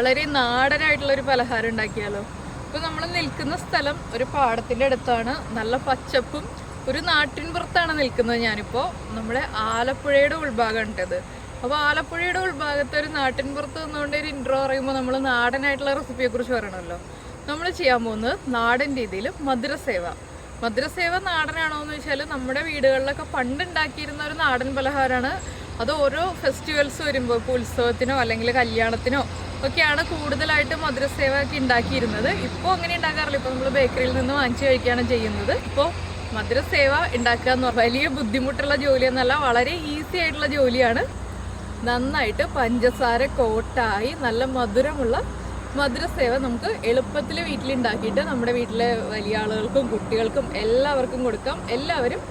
വളരെ നാടനായിട്ടുള്ള ഒരു പലഹാരം ഉണ്ടാക്കിയാലോ? ഇപ്പൊ നമ്മൾ നിൽക്കുന്ന സ്ഥലം ഒരു പാടത്തിന്റെ അടുത്താണ്. നല്ല പച്ചപ്പും ഒരു നാട്ടിൻപുറത്താണ് നിൽക്കുന്നത് ഞാനിപ്പോ. നമ്മുടെ ആലപ്പുഴയുടെ ഉൾഭാഗം ഉണ്ടത് അപ്പോൾ ആലപ്പുഴയുടെ ഉൾഭാഗത്ത് ഒരു നാട്ടിൻ പുറത്ത് നിന്നുകൊണ്ട് ഒരു ഇൻട്രോ പറയുമ്പോൾ നമ്മൾ നാടനായിട്ടുള്ള റെസിപ്പിയെ കുറിച്ച് പറയണമല്ലോ. നമ്മൾ ചെയ്യാൻ പോകുന്നത് നാടൻ രീതിയിൽ മധുരസേവ. മധുരസേവ നാടനാണോ എന്ന് വെച്ചാൽ നമ്മുടെ വീടുകളിലൊക്കെ പണ്ട് ഉണ്ടാക്കിയിരുന്ന ഒരു നാടൻ പലഹാരമാണ്. അത് ഓരോ ഫെസ്റ്റിവൽസ് വരുമ്പോൾ ഇപ്പോൾ ഉത്സവത്തിനോ അല്ലെങ്കിൽ കല്യാണത്തിനോ ഒക്കെയാണ് കൂടുതലായിട്ട് മധുരസേവ ഒക്കെ ഉണ്ടാക്കിയിരുന്നത്. ഇപ്പോൾ അങ്ങനെ ഉണ്ടാക്കാറില്ല. ഇപ്പോൾ നമ്മൾ ബേക്കറിയിൽ നിന്ന് വാങ്ങിച്ചു കഴിക്കുകയാണ് ചെയ്യുന്നത്. ഇപ്പോൾ മധുരസേവ ഉണ്ടാക്കുക എന്ന് പറഞ്ഞാൽ വലിയ ബുദ്ധിമുട്ടുള്ള ജോലിയെന്നല്ല വളരെ ഈസി ആയിട്ടുള്ള ജോലിയാണ്. നന്നായിട്ട് പഞ്ചസാര കോട്ടായി നല്ല മധുരമുള്ള മധുരസേവ നമുക്ക് എളുപ്പത്തിൽ വീട്ടിലുണ്ടാക്കിയിട്ട് നമ്മുടെ വീട്ടിലെ വലിയ ആളുകൾക്കും കുട്ടികൾക്കും എല്ലാവർക്കും കൊടുക്കാം. എല്ലാവരും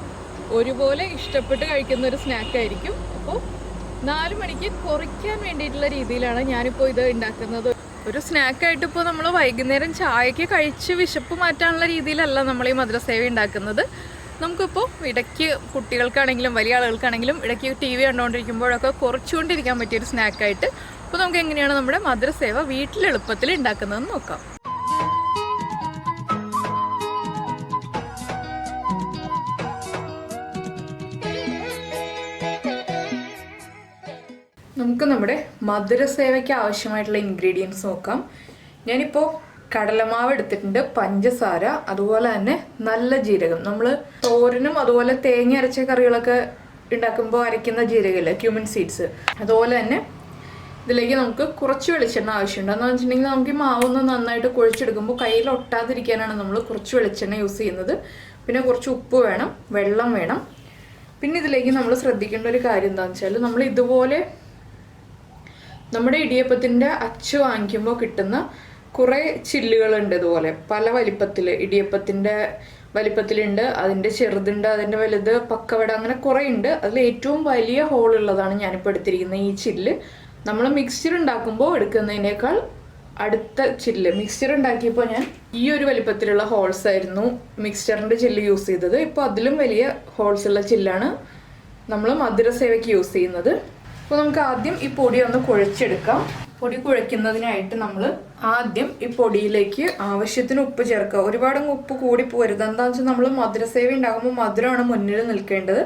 ഒരുപോലെ ഇഷ്ടപ്പെട്ട് കഴിക്കുന്ന ഒരു സ്നാക്കായിരിക്കും. അപ്പോൾ നാല് മണിക്ക് കുറയ്ക്കാൻ വേണ്ടിയിട്ടുള്ള രീതിയിലാണ് ഞാനിപ്പോൾ ഇത് ഉണ്ടാക്കുന്നത് ഒരു സ്നാക്കായിട്ട് ഇപ്പോൾ നമ്മൾ വൈകുന്നേരം ചായക്ക് കഴിച്ച് വിശപ്പ് മാറ്റാനുള്ള രീതിയിലല്ല നമ്മൾ ഈ മധുരസേവ ഉണ്ടാക്കുന്നത് നമുക്കിപ്പോൾ ഇടയ്ക്ക് കുട്ടികൾക്കാണെങ്കിലും വലിയ ആളുകൾക്കാണെങ്കിലും ഇടയ്ക്ക് ടി വി കണ്ടുകൊണ്ടിരിക്കുമ്പോഴൊക്കെ കുറച്ചുകൊണ്ടിരിക്കാൻ പറ്റിയൊരു സ്നാക്കായിട്ട് അപ്പോൾ നമുക്ക് എങ്ങനെയാണ് നമ്മുടെ മധുരസേവ വീട്ടിൽ എളുപ്പത്തിൽ ഉണ്ടാക്കുന്നതെന്ന് നോക്കാം. നമുക്ക് നമ്മുടെ മധുര സേവയ്ക്ക് ആവശ്യമായിട്ടുള്ള ഇൻഗ്രീഡിയൻസ് നോക്കാം. ഞാനിപ്പോൾ കടലമാവ് എടുത്തിട്ടുണ്ട് പഞ്ചസാര അതുപോലെ തന്നെ നല്ല ജീരകം. നമ്മൾ തോരനും അതുപോലെ തേങ്ങ അരച്ച കറികളൊക്കെ ഉണ്ടാക്കുമ്പോൾ അരയ്ക്കുന്ന ജീരകമില്ല ക്യൂമിൻ സീഡ്സ് അതുപോലെ തന്നെ ഇതിലേക്ക് നമുക്ക് കുറച്ച് വെളിച്ചെണ്ണ ആവശ്യമുണ്ട്. എന്ന് വെച്ചിട്ടുണ്ടെങ്കിൽ നമുക്ക് ഈ മാവൊന്ന് നന്നായിട്ട് കുഴിച്ചെടുക്കുമ്പോൾ കയ്യിൽ ഒട്ടാതിരിക്കാനാണ് നമ്മൾ കുറച്ച് വെളിച്ചെണ്ണ യൂസ് ചെയ്യുന്നത്. പിന്നെ കുറച്ച് ഉപ്പ് വേണം വെള്ളം വേണം. പിന്നെ ഇതിലേക്ക് നമ്മൾ ശ്രദ്ധിക്കേണ്ട ഒരു കാര്യം എന്താണെന്ന് വെച്ചാൽ നമ്മൾ ഇതുപോലെ നമ്മുടെ ഇടിയപ്പത്തിന്റെ അച്ചു വാങ്ങിക്കുമ്പോൾ കിട്ടുന്ന കുറേ ചില്ലുകളുണ്ട് ഇതുപോലെ. പല വലിപ്പത്തിൽ ഇടിയപ്പത്തിന്റെ വലിപ്പത്തിലുണ്ട് അതിന്റെ ചെറുതുണ്ട് അതിന്റെ വലുത് പക്കവട അങ്ങനെ കുറേ ഉണ്ട്. അതിൽ ഏറ്റവും വലിയ ഹോൾ ഉള്ളതാണ് ഞാനിപ്പോൾ എടുത്തിരിക്കുന്ന ഈ ചില്ല്. നമ്മൾ മിക്സ്ചർ ഉണ്ടാക്കുമ്പോൾ എടുക്കുന്നതിനേക്കാൾ അടുത്ത ചില്ല്. മിക്സ്ചർ ഉണ്ടാക്കിയപ്പോൾ ഞാൻ ഈ ഒരു വലിപ്പത്തിലുള്ള ഹോൾസ് ആയിരുന്നു മിക്സ്ചറിന്റെ ചില്ല് യൂസ് ചെയ്തത്. ഇപ്പോൾ അതിലും വലിയ ഹോൾസ് ഉള്ള ചില്ലാണ് നമ്മൾ മധുരസേവയ്ക്ക് യൂസ് ചെയ്യുന്നത്. അപ്പോൾ നമുക്ക് ആദ്യം ഈ പൊടി ഒന്ന് കുഴച്ചെടുക്കാം. പൊടി കുഴയ്ക്കുന്നതിനായിട്ട് നമ്മൾ ആദ്യം ഈ പൊടിയിലേക്ക് ആവശ്യത്തിന് ഉപ്പ് ചേർക്കുക. ഒരുപാട് ഉപ്പ് കൂടി പോരുത്. എന്താണെന്ന് വെച്ചാൽ നമ്മൾ മധുരസേവ ഉണ്ടാകുമ്പോൾ മധുരമാണ് മുന്നിൽ നിൽക്കേണ്ടത്.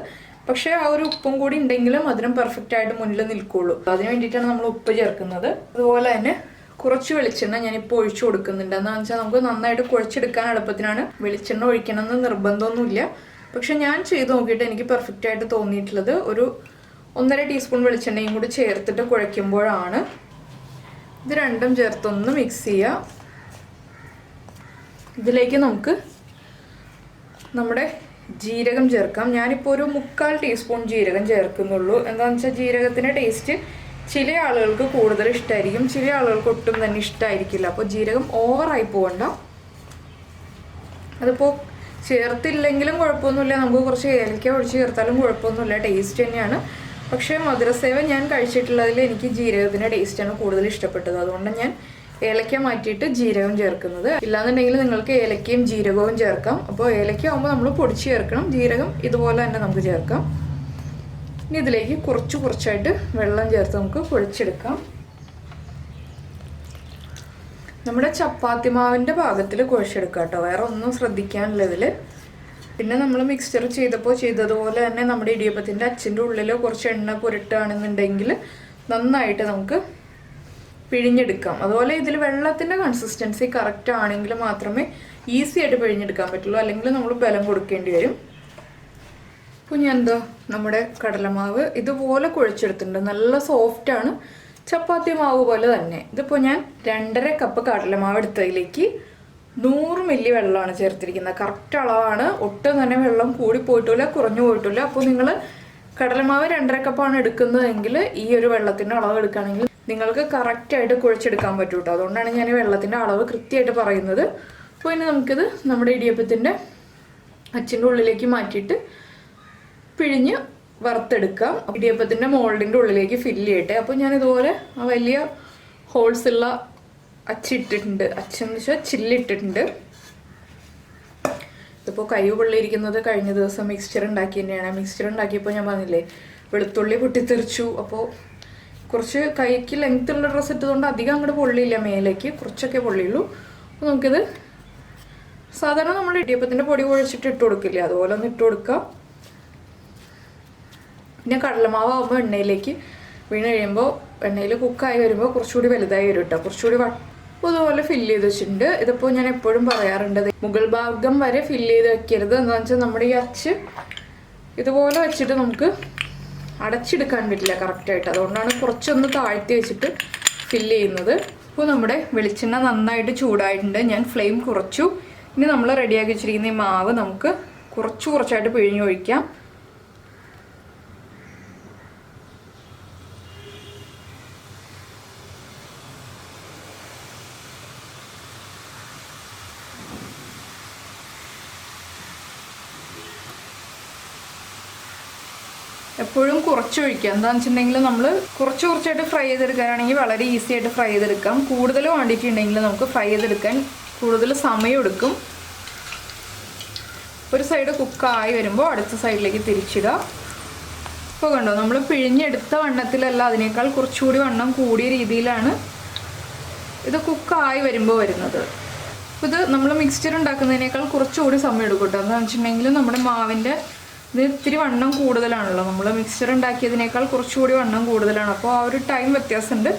പക്ഷേ ആ ഒരു ഉപ്പും കൂടി ഉണ്ടെങ്കിൽ മധുരം പെർഫെക്റ്റ് ആയിട്ട് മുന്നിൽ നിൽക്കുള്ളൂ. അതിന് വേണ്ടിയിട്ടാണ് നമ്മൾ ഉപ്പ് ചേർക്കുന്നത്. അതുപോലെ തന്നെ കുറച്ച് വെളിച്ചെണ്ണ ഞാനിപ്പോൾ ഒഴിച്ചു കൊടുക്കുന്നുണ്ട്. എന്താണെന്ന് വെച്ചാൽ നമുക്ക് നന്നായിട്ട് കുഴച്ചെടുക്കാൻ എളുപ്പത്തിനാണ്. വെളിച്ചെണ്ണ ഒഴിക്കണമെന്ന് നിർബന്ധമൊന്നുമില്ല. പക്ഷെ ഞാൻ ചെയ്ത് നോക്കിയിട്ട് എനിക്ക് പെർഫെക്റ്റ് ആയിട്ട് തോന്നിയിട്ടുള്ളത് ഒരു ഒന്നര ടീസ്പൂൺ വെളിച്ചെണ്ണയും കൂടി ചേർത്തിട്ട് കുഴയ്ക്കുമ്പോഴാണ് ഇത് രണ്ടും ചേർത്തൊന്ന് മിക്സ് ചെയ്യുക. ഇതിലേക്ക് നമുക്ക് നമ്മുടെ ജീരകം ചേർക്കാം. ഞാനിപ്പോൾ ഒരു മുക്കാൽ ടീസ്പൂൺ ജീരകം ചേർക്കുന്നുള്ളൂ. എന്താണെന്ന് വെച്ചാൽ ജീരകത്തിന്റെ ടേസ്റ്റ് ചില ആളുകൾക്ക് കൂടുതൽ ഇഷ്ടമായിരിക്കും ചില ആളുകൾക്ക് ഒട്ടും തന്നെ ഇഷ്ടമായിരിക്കില്ല അപ്പോൾ ജീരകം ഓവറായി പോകണ്ട അതിപ്പോൾ ചേർത്തില്ലെങ്കിലും കുഴപ്പമൊന്നുമില്ല. നമുക്ക് കുറച്ച് ഏലക്ക ഒഴിച്ച് ചേർത്താലും കുഴപ്പമൊന്നുമില്ല. ടേസ്റ്റ് തന്നെയാണ്. പക്ഷേ മധുരസേവ ഞാൻ കഴിച്ചിട്ടുള്ളതിൽ എനിക്ക് ജീരകത്തിന്റെ ടേസ്റ്റാണ് കൂടുതൽ ഇഷ്ടപ്പെട്ടത്. അതുകൊണ്ട് ഞാൻ ഏലക്ക മാറ്റിയിട്ട് ജീരകം ചേർക്കുന്നത്. ഇല്ലാന്നുണ്ടെങ്കിൽ നിങ്ങൾക്ക് ഏലക്കയും ജീരകവും ചേർക്കാം. അപ്പോൾ ഏലക്ക ആകുമ്പോൾ നമ്മൾ പൊടിച്ച് ചേർക്കണം. ജീരകം ഇതുപോലെ തന്നെ നമുക്ക് ചേർക്കാം. ഇനി ഇതിലേക്ക് കുറച്ച് കുറച്ചായിട്ട് വെള്ളം ചേർത്ത് നമുക്ക് കുഴച്ചെടുക്കാം. നമ്മുടെ ചപ്പാത്തി മാവിന്റെ ഭാഗത്തിൽ കുഴച്ചെടുക്കാം കേട്ടോ. വേറെ ഒന്നും ശ്രദ്ധിക്കാനില്ല ഇതിൽ. പിന്നെ നമ്മൾ മിക്സ്ചർ ചെയ്തപ്പോൾ ചെയ്തതുപോലെ തന്നെ നമ്മുടെ ഇടിയപ്പത്തിന്റെ അച്ഛന്റെ ഉള്ളിൽ കുറച്ച് എണ്ണ പുരട്ടുകയാണെന്നുണ്ടെങ്കിൽ നന്നായിട്ട് നമുക്ക് പിഴിഞ്ഞെടുക്കാം. അതുപോലെ ഇതിൽ വെള്ളത്തിന്റെ കൺസിസ്റ്റൻസി കറക്റ്റ് ആണെങ്കിൽ മാത്രമേ ഈസി ആയിട്ട് പിഴിഞ്ഞെടുക്കാൻ പറ്റുള്ളൂ. അല്ലെങ്കിൽ നമ്മൾ ബലം കൊടുക്കേണ്ടി വരും. അപ്പോൾ ഞാൻ എന്താ നമ്മുടെ കടലമാവ് ഇതുപോലെ കുഴച്ചെടുത്തിട്ടുണ്ട്. നല്ല സോഫ്റ്റാണ് ചപ്പാത്തി മാവ് പോലെ തന്നെ. ഇതിപ്പോൾ ഞാൻ രണ്ടര കപ്പ് കടലമാവ് എടുത്തതിലേക്ക് നൂറ് മില്ലി വെള്ളമാണ് ചേർത്തിരിക്കുന്നത്. കറക്റ്റ് അളവാണ്. ഒട്ടും തന്നെ വെള്ളം കൂടി പോയിട്ടില്ല കുറഞ്ഞു പോയിട്ടില്ല. അപ്പോൾ നിങ്ങൾ കടലമാവ് രണ്ടര കപ്പാണ് എടുക്കുന്നതെങ്കിൽ ഈ ഒരു വെള്ളത്തിന്റെ അളവ് എടുക്കുകയാണെങ്കിൽ നിങ്ങൾക്ക് കറക്റ്റായിട്ട് കുഴച്ചെടുക്കാൻ പറ്റും കേട്ടോ അതുകൊണ്ടാണ് ഞാൻ ഈ വെള്ളത്തിന്റെ അളവ് കൃത്യമായിട്ട് പറയുന്നത്. അപ്പോൾ ഇനി നമുക്കിത് നമ്മുടെ ഇടിയപ്പത്തിന്റെ അച്ഛന്റെ ഉള്ളിലേക്ക് മാറ്റിയിട്ട് പിഴിഞ്ഞ് വറുത്തെടുക്കാം. ഇടിയപ്പത്തിന്റെ മോൾഡിന്റെ ഉള്ളിലേക്ക് ഫില്ല് ചെയ്യട്ടെ. അപ്പോൾ ഞാൻ ഇതുപോലെ ആ വലിയ ഹോൾസ് ഉള്ള അച്ചിട്ടിട്ടുണ്ട്. അച്ചെന്ന് വെച്ചാൽ ചില്ലിട്ടിട്ടുണ്ട്. ഇതിപ്പോൾ കൈ പൊള്ളിയിരിക്കുന്നത് കഴിഞ്ഞ ദിവസം മിക്സ്ചർ ഉണ്ടാക്കി തന്നെയാണ്. മിക്സ്ചർ ഉണ്ടാക്കിയപ്പോൾ ഞാൻ പറഞ്ഞില്ലേ വെളുത്തുള്ളി പൊട്ടിത്തെറിച്ചു. അപ്പോൾ കുറച്ച് കൈക്ക് ലെങ്ത് ഉള്ള ഡ്രസ്സ് ഇട്ടതുകൊണ്ട് അധികം അങ്ങോട്ട് പൊള്ളിയില്ല മേലേക്ക്. കുറച്ചൊക്കെ പൊള്ളിയുള്ളൂ. അപ്പോൾ നമുക്കിത് സാധാരണ നമ്മൾ ഇടിയപ്പത്തിന്റെ പൊടി കുഴച്ചിട്ട് ഇട്ട് കൊടുക്കില്ലേ? അതുപോലെ ഒന്ന് ഇട്ട് കൊടുക്കാം. പിന്നെ കടലമാവ് ആകുമ്പോൾ എണ്ണയിലേക്ക് വീണ് കഴിയുമ്പോൾ എണ്ണയിൽ കുക്കായി വരുമ്പോൾ കുറച്ചുകൂടി വലുതായി വരും കേട്ടോ കുറച്ചുകൂടി ഇതുപോലെ ഫില്ല് ചെയ്ത് വെച്ചിട്ടുണ്ട്. ഇതിപ്പോൾ ഞാൻ എപ്പോഴും പറയാറുണ്ട് മുഗൾ ഭാഗം വരെ ഫില്ല് ചെയ്ത് വെക്കരുത് എന്താണെന്ന് വെച്ചാൽ നമ്മുടെ ഈ അച്ച് ഇതുപോലെ വെച്ചിട്ട് നമുക്ക് അടച്ചെടുക്കാൻ പറ്റില്ല കറക്റ്റായിട്ട് അതുകൊണ്ടാണ് കുറച്ചൊന്ന് താഴ്ത്തി വെച്ചിട്ട് ഫില്ല് ചെയ്യുന്നത്. ഇപ്പോൾ നമ്മുടെ വെളിച്ചെണ്ണ നന്നായിട്ട് ചൂടായിട്ടുണ്ട്. ഞാൻ ഫ്ലെയിം കുറച്ചു. ഇനി നമ്മൾ റെഡിയാക്കി വെച്ചിരിക്കുന്ന ഈ മാവ് നമുക്ക് കുറച്ച് കുറച്ചായിട്ട് പിഴിഞ്ഞൊഴിക്കാം എപ്പോഴും കുറച്ചൊഴിക്കുക. എന്താണെന്ന് വെച്ചിട്ടുണ്ടെങ്കിൽ നമ്മൾ കുറച്ച് കുറച്ചായിട്ട് ഫ്രൈ ചെയ്തെടുക്കാനാണെങ്കിൽ വളരെ ഈസി ആയിട്ട് ഫ്രൈ ചെയ്തെടുക്കാം. കൂടുതൽ വേണ്ടിയിട്ടുണ്ടെങ്കിൽ നമുക്ക് ഫ്രൈ ചെയ്തെടുക്കാൻ കൂടുതൽ സമയം എടുക്കും. ഒരു സൈഡ് കുക്കായി വരുമ്പോൾ അടുത്ത സൈഡിലേക്ക് തിരിച്ചിടുക. ഇപ്പോൾ കണ്ടോ നമ്മൾ പിഴിഞ്ഞെടുത്ത വണ്ണത്തിലല്ല അതിനേക്കാൾ കുറച്ചുകൂടി വണ്ണം കൂടിയ രീതിയിലാണ് ഇത് കുക്കായി വരുമ്പോൾ വരുന്നത്. ഇത് നമ്മൾ മിക്സ്ചർ ഉണ്ടാക്കുന്നതിനേക്കാൾ കുറച്ചുകൂടി സമയം എടുക്കും കേട്ടോ. എന്താണെന്ന് വെച്ചിട്ടുണ്ടെങ്കിൽ നമ്മുടെ മാവിന്റെ ഇത് ഇത്തിരി വണ്ണം കൂടുതലാണല്ലോ. നമ്മൾ മിക്സ്ചർ ഉണ്ടാക്കിയതിനേക്കാൾ കുറച്ചുകൂടി വണ്ണം കൂടുതലാണ്. അപ്പോൾ ആ ഒരു ടൈം വ്യത്യാസമുണ്ട്.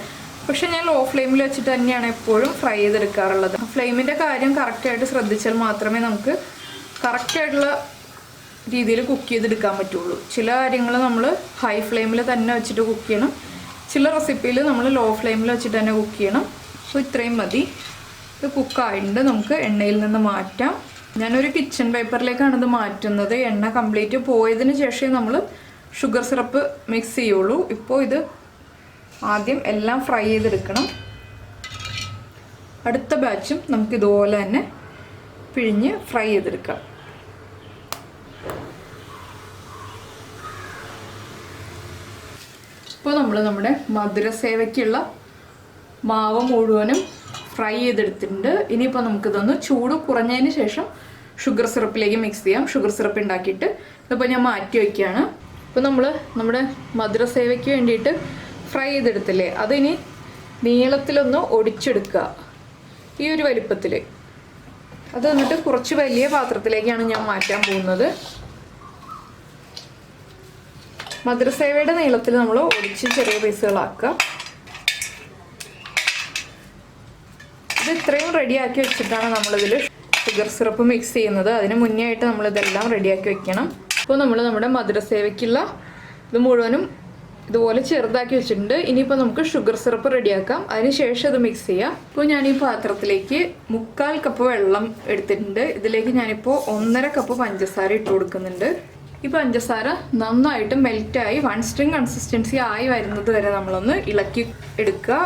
പക്ഷെ ഞാൻ ലോ ഫ്ലെയിമിൽ വെച്ചിട്ട് തന്നെയാണ് എപ്പോഴും ഫ്രൈ ചെയ്തെടുക്കാറുള്ളത്. ഫ്ലെയിമിന്റെ കാര്യം കറക്റ്റായിട്ട് ശ്രദ്ധിച്ചാൽ മാത്രമേ നമുക്ക് കറക്റ്റായിട്ടുള്ള രീതിയിൽ കുക്ക് ചെയ്തെടുക്കാൻ പറ്റുള്ളൂ. ചില കാര്യങ്ങൾ നമ്മൾ ഹൈ ഫ്ലെയിമിൽ തന്നെ വെച്ചിട്ട് കുക്ക് ചെയ്യണം. ചില റെസിപ്പിയിൽ നമ്മൾ ലോ ഫ്ലെയിമിൽ വെച്ചിട്ട് തന്നെ കുക്ക് ചെയ്യണം. അപ്പോൾ ഇത്രയും മതി. ഇത് കുക്കായിട്ടുണ്ട് നമുക്ക് എണ്ണയിൽ നിന്ന് മാറ്റാം. ഞാനൊരു കിച്ചൺ പേപ്പറിലേക്കാണ് ഇത് മാറ്റുന്നത്. എണ്ണ കംപ്ലീറ്റ് പോയതിന് ശേഷമേ നമ്മൾ ഷുഗർ സിറപ്പ് മിക്സ് ചെയ്യുള്ളൂ. ഇപ്പോൾ ഇത് ആദ്യം എല്ലാം ഫ്രൈ ചെയ്തെടുക്കണം. അടുത്ത ബാച്ചും നമുക്ക് ഇതുപോലെ തന്നെ പിഴിഞ്ഞ് ഫ്രൈ ചെയ്തെടുക്കാം. ഇപ്പോൾ നമ്മൾ നമ്മുടെ മധുരസേവയ്ക്കുള്ള മാവ് മുഴുവനും ഫ്രൈ ചെയ്തെടുത്തിട്ടുണ്ട്. ഇനിയിപ്പോൾ നമുക്കിതൊന്ന് ചൂട് കുറഞ്ഞതിന് ശേഷം ഷുഗർ സിറപ്പിലേക്ക് മിക്സ് ചെയ്യാം. ഷുഗർ സിറപ്പ് ഉണ്ടാക്കിയിട്ട് ഇതിപ്പോൾ ഞാൻ മാറ്റി വയ്ക്കുകയാണ് ഇപ്പോൾ നമ്മൾ നമ്മുടെ മധുരസേവയ്ക്ക് വേണ്ടിയിട്ട് ഫ്രൈ ചെയ്തെടുത്തില്ലേ? അതിനി നീളത്തിലൊന്ന് ഒടിച്ചെടുക്കുക. ഈ ഒരു വലിപ്പത്തിൽ അത് എന്നിട്ട് കുറച്ച് വലിയ പാത്രത്തിലേക്കാണ് ഞാൻ മാറ്റാൻ പോകുന്നത്. മധുരസേവയുടെ നീളത്തിൽ നമ്മൾ ഒടിച്ച് ചെറിയ പീസുകളാക്കുക ഇത്രയും റെഡിയാക്കി വെച്ചിട്ടാണ് നമ്മളിതിൽ ഷുഗർ സിറപ്പ് മിക്സ് ചെയ്യുന്നത്. അതിന് മുന്നേ ആയിട്ട് നമ്മളിതെല്ലാം റെഡിയാക്കി വെക്കണം. അപ്പോൾ നമ്മൾ നമ്മുടെ മധുരസേവയ്ക്കുള്ള ഇത് മുഴുവനും ഇതുപോലെ ചെറുതാക്കി വെച്ചിട്ടുണ്ട്. ഇനിയിപ്പോൾ നമുക്ക് ഷുഗർ സിറപ്പ് റെഡിയാക്കാം. അതിന് ശേഷം ഇത് മിക്സ് ചെയ്യാം. ഇപ്പോൾ ഞാൻ ഈ പാത്രത്തിലേക്ക് മുക്കാൽ കപ്പ് വെള്ളം എടുത്തിട്ടുണ്ട്. ഇതിലേക്ക് ഞാനിപ്പോൾ ഒന്നര കപ്പ് പഞ്ചസാര ഇട്ട് കൊടുക്കുന്നുണ്ട്. ഈ പഞ്ചസാര നന്നായിട്ട് മെൽറ്റായി വൺ സ്ട്രിങ് കൺസിസ്റ്റൻസി ആയി വരുന്നത് വരെ നമ്മളൊന്ന് ഇളക്കി എടുക്കുക.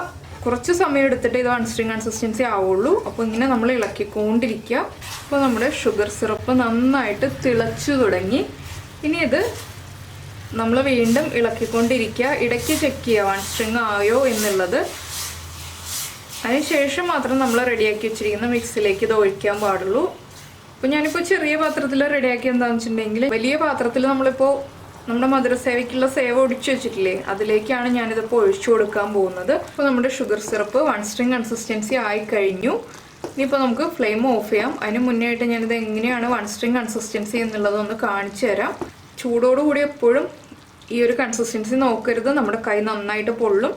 കുറച്ച് സമയം എടുത്തിട്ട് ഇത് വൺ സ്ട്രിങ് കൺസിസ്റ്റൻസി ആവുള്ളൂ. അപ്പോൾ ഇങ്ങനെ നമ്മൾ ഇളക്കിക്കൊണ്ടിരിക്കുക. അപ്പോൾ നമ്മുടെ ഷുഗർ സിറപ്പ് നന്നായിട്ട് തിളച്ചു തുടങ്ങി. ഇനി ഇത് നമ്മൾ വീണ്ടും ഇളക്കിക്കൊണ്ടിരിക്കുക. ഇടയ്ക്ക് ചെക്ക് ചെയ്യുക വൺ സ്ട്രിങ് ആയോ എന്നുള്ളത്. അതിനുശേഷം മാത്രം നമ്മൾ റെഡിയാക്കി വെച്ചിരിക്കുന്ന മിക്സിലേക്ക് ഇത് ഒഴിക്കാൻ പാടുള്ളൂ. അപ്പോൾ ഞാനിപ്പോൾ ചെറിയ പാത്രത്തിൽ റെഡിയാക്കി എന്താണെന്ന് വെച്ചിട്ടുണ്ടെങ്കിൽ വലിയ പാത്രത്തിൽ നമ്മളിപ്പോൾ നമ്മുടെ മധുരസേവയ്ക്കുള്ള സേവ ഒടിച്ചു വെച്ചിട്ടില്ലേ? അതിലേക്കാണ് ഞാനിതിപ്പോൾ ഒഴിച്ചു കൊടുക്കാൻ പോകുന്നത്. അപ്പോൾ നമ്മുടെ sugar syrup one string consistency ആയി കഴിഞ്ഞു. ഇനിയിപ്പോൾ നമുക്ക് ഫ്ലെയിം ഓഫ് ചെയ്യാം. അതിന് മുന്നേ ആയിട്ട് ഞാനിത് എങ്ങനെയാണ് വൺ സ്ട്രിങ് കൺസിസ്റ്റൻസി എന്നുള്ളതൊന്ന് കാണിച്ചു തരാം. ചൂടോടുകൂടി എപ്പോഴും ഈ ഒരു കൺസിസ്റ്റൻസി നോക്കരുത്. നമ്മുടെ കൈ നന്നായിട്ട് പൊള്ളും.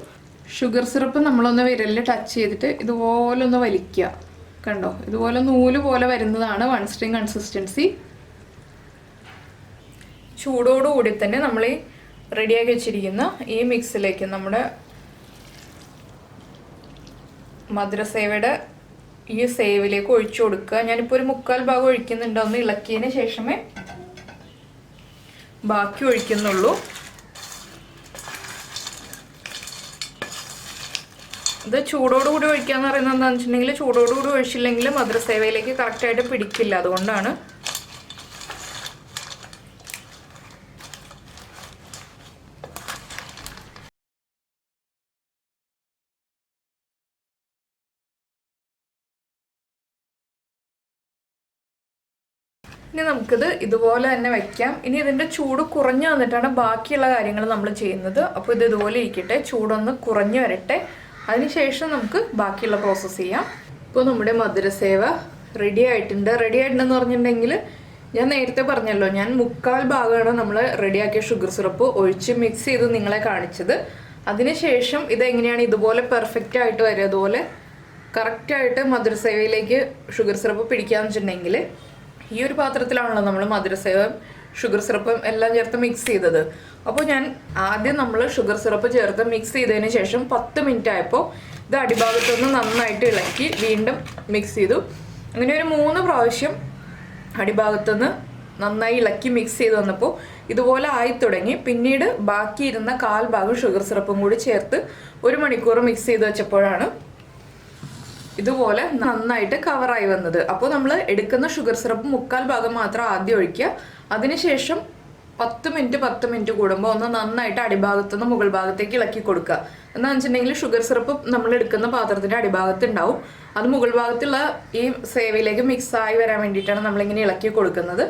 ഷുഗർ സിറപ്പ് നമ്മളൊന്ന് വിരലിൽ ടച്ച് ചെയ്തിട്ട് ഇതുപോലെ ഒന്ന് വലിക്കുക. കണ്ടോ? ഇതുപോലെ നൂൽ പോലെ വരുന്നതാണ് വൺ സ്ട്രിങ് കൺസിസ്റ്റൻസി. ചൂടോടുകൂടി തന്നെ നമ്മൾ ഈ റെഡിയാക്കി വെച്ചിരിക്കുന്ന ഈ മിക്സിലേക്ക് നമ്മുടെ മധുരസേവയുടെ ഈ സേവിലേക്ക് ഒഴിച്ചു കൊടുക്കുക. ഞാനിപ്പോൾ ഒരു മുക്കാൽ ഭാഗം ഒഴിക്കുന്നുണ്ട്. ഒന്ന് ഇളക്കിയതിന് ശേഷമേ ബാക്കി ഒഴിക്കുന്നുള്ളൂ. ഇത് ചൂടോടുകൂടി ഒഴിക്കുക എന്ന് പറയുന്നത് എന്താണെന്ന് വെച്ചിട്ടുണ്ടെങ്കിൽ ചൂടോടുകൂടി ഒഴിച്ചില്ലെങ്കിൽ മധുരസേവയിലേക്ക് കറക്റ്റായിട്ട് പിടിക്കില്ല. അതുകൊണ്ടാണ് ഇനി നമുക്കിത് ഇതുപോലെ തന്നെ വെക്കാം. ഇനി ഇതിന്റെ ചൂട് കുറഞ്ഞു വന്നിട്ടാണ് ബാക്കിയുള്ള കാര്യങ്ങൾ നമ്മൾ ചെയ്യുന്നത്. അപ്പോൾ ഇത് ഇതുപോലെ ഇരിക്കട്ടെ. ചൂടൊന്ന് കുറഞ്ഞു വരട്ടെ. അതിനുശേഷം നമുക്ക് ബാക്കിയുള്ള പ്രോസസ്സ് ചെയ്യാം. ഇപ്പോൾ നമ്മുടെ മധുരസേവ റെഡി ആയിട്ടുണ്ട്. റെഡി ആയിട്ടുണ്ടെന്ന് പറഞ്ഞിട്ടുണ്ടെങ്കിൽ ഞാൻ നേരത്തെ പറഞ്ഞല്ലോ ഞാൻ മുക്കാൽ ഭാഗമാണ് നമ്മൾ റെഡിയാക്കിയ ഷുഗർ സിറപ്പ് ഒഴിച്ച് മിക്സ് ചെയ്ത് നിങ്ങളെ കാണിച്ചത്. അതിനുശേഷം ഇതെങ്ങനെയാണ് ഇതുപോലെ പെർഫെക്റ്റ് ആയിട്ട് വരിക അതുപോലെ കറക്റ്റായിട്ട് മധുരസേവയിലേക്ക് ഷുഗർ സിറപ്പ് പിടിക്കാന്ന് വെച്ചിട്ടുണ്ടെങ്കിൽ ഈ ഒരു പാത്രത്തിലാണല്ലോ നമ്മൾ മധുരസേവം ഷുഗർ സിറപ്പും എല്ലാം ചേർത്ത് മിക്സ് ചെയ്തത്. അപ്പോൾ ഞാൻ ആദ്യം നമ്മൾ ഷുഗർ സിറപ്പ് ചേർത്ത് മിക്സ് ചെയ്തതിന് ശേഷം പത്ത് മിനിറ്റ് ആയപ്പോൾ ഇത് അടിഭാഗത്തുനിന്ന് നന്നായിട്ട് ഇളക്കി വീണ്ടും മിക്സ് ചെയ്തു. അങ്ങനെ ഒരു മൂന്ന് പ്രാവശ്യം അടിഭാഗത്തുനിന്ന് നന്നായി ഇളക്കി മിക്സ് ചെയ്ത് വന്നപ്പോൾ ഇതുപോലെ ആയി തുടങ്ങി. പിന്നീട് ബാക്കിയിരുന്ന കാൽ ഭാഗം ഷുഗർ സിറപ്പും കൂടി ചേർത്ത് ഒരു മണിക്കൂർ മിക്സ് ചെയ്ത് വെച്ചപ്പോഴാണ് ഇതുപോലെ നന്നായിട്ട് കവറായി വന്നത്. അപ്പോൾ നമ്മൾ എടുക്കുന്ന ഷുഗർ സിറപ്പ് മുക്കാൽ ഭാഗം മാത്രം ആദ്യം ഒഴിക്കുക. അതിനുശേഷം പത്ത് മിനിറ്റ് പത്ത് മിനിറ്റ് കൂടുമ്പോൾ ഒന്ന് നന്നായിട്ട് അടിഭാഗത്തു നിന്ന് മുകൾ ഭാഗത്തേക്ക് ഇളക്കി കൊടുക്കുക. എന്താണെന്ന് വെച്ചിട്ടുണ്ടെങ്കിൽ ഷുഗർ സിറപ്പ് നമ്മൾ എടുക്കുന്ന പാത്രത്തിന്റെ അടിഭാഗത്ത് ഉണ്ടാവും. അത് മുകൾ ഭാഗത്തുള്ള ഈ സേവയിലേക്ക് മിക്സ് ആയി വരാൻ വേണ്ടിയിട്ടാണ് നമ്മളിങ്ങനെ ഇളക്കി കൊടുക്കുന്നത്.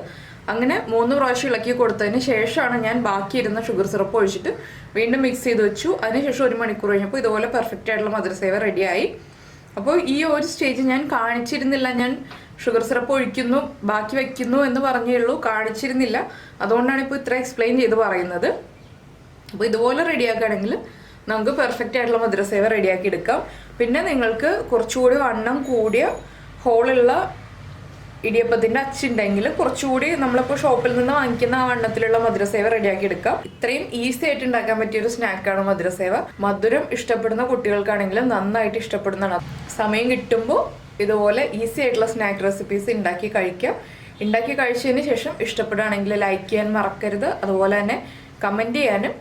അങ്ങനെ മൂന്ന് പ്രാവശ്യം ഇളക്കി കൊടുത്തതിന് ശേഷമാണ് ഞാൻ ബാക്കി ഇരുന്ന ഷുഗർ സിറപ്പ് ഒഴിച്ചിട്ട് വീണ്ടും മിക്സ് ചെയ്ത് വെച്ചു. അതിനുശേഷം ഒരു മണിക്കൂർ കഴിഞ്ഞപ്പോൾ ഇതുപോലെ പെർഫെക്റ്റ് ആയിട്ടുള്ള മധുരസേവ റെഡിയായി അപ്പോൾ ഈ ഒരു സ്റ്റേജ് ഞാൻ കാണിച്ചിരുന്നില്ല. ഞാൻ ഷുഗർ സിറപ്പ് ഒഴിക്കുന്നു ബാക്കി വെക്കുന്നു എന്ന് പറഞ്ഞേ ഉള്ളൂ. കാണിച്ചിരുന്നില്ല. അതുകൊണ്ടാണ് ഇപ്പോൾ ഇത്ര എക്സ്പ്ലെയിൻ ചെയ്ത് പറയുന്നത്. അപ്പോൾ ഇതുപോലെ റെഡിയാക്കുകയാണെങ്കിൽ നമുക്ക് പെർഫെക്റ്റ് ആയിട്ടുള്ള മധുരസേവ റെഡിയാക്കി എടുക്കാം. പിന്നെ നിങ്ങൾക്ക് കുറച്ചുകൂടി വണ്ണം കൂടിയ ഹോളുള്ള ഇടിയപ്പത്തിന്റെ അച്ചുണ്ടെങ്കിൽ കുറച്ചുകൂടി നമ്മളിപ്പോൾ ഷോപ്പിൽ നിന്ന് വാങ്ങിക്കുന്ന ആ വണ്ണത്തിലുള്ള മധുരസേവ റെഡിയാക്കി എടുക്കാം. ഇത്രയും ഈസി ആയിട്ട് ഉണ്ടാക്കാൻ പറ്റിയ ഒരു സ്നാക്കാണ് മധുരസേവ. മധുരം ഇഷ്ടപ്പെടുന്ന കുട്ടികൾക്കാണെങ്കിലും നന്നായിട്ട് ഇഷ്ടപ്പെടുന്നതാണ്. സമയം കിട്ടുമ്പോൾ ഇതുപോലെ ഈസി ആയിട്ടുള്ള സ്നാക്ക് റെസിപ്പീസ് ഉണ്ടാക്കി കഴിക്കാം. ഉണ്ടാക്കി കഴിച്ചതിന് ശേഷം ഇഷ്ടപ്പെടുകയാണെങ്കിൽ ലൈക്ക് ചെയ്യാൻ മറക്കരുത്. അതുപോലെ തന്നെ കമന്റ് ചെയ്യാനും.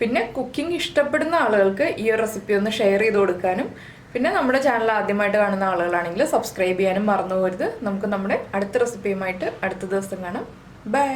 പിന്നെ കുക്കിംഗ് ഇഷ്ടപ്പെടുന്ന ആളുകൾക്ക് ഈ റെസിപ്പി ഒന്ന് ഷെയർ ചെയ്ത് കൊടുക്കാനും. പിന്നെ നമ്മുടെ ചാനൽ ആദ്യമായിട്ട് കാണുന്ന ആളുകളാണെങ്കിൽ സബ്സ്ക്രൈബ് ചെയ്യാനും മറന്നു പോകരുത്. നമുക്ക് നമ്മുടെ അടുത്ത റെസിപ്പിയുമായിട്ട് അടുത്ത ദിവസം കാണാം. ബൈ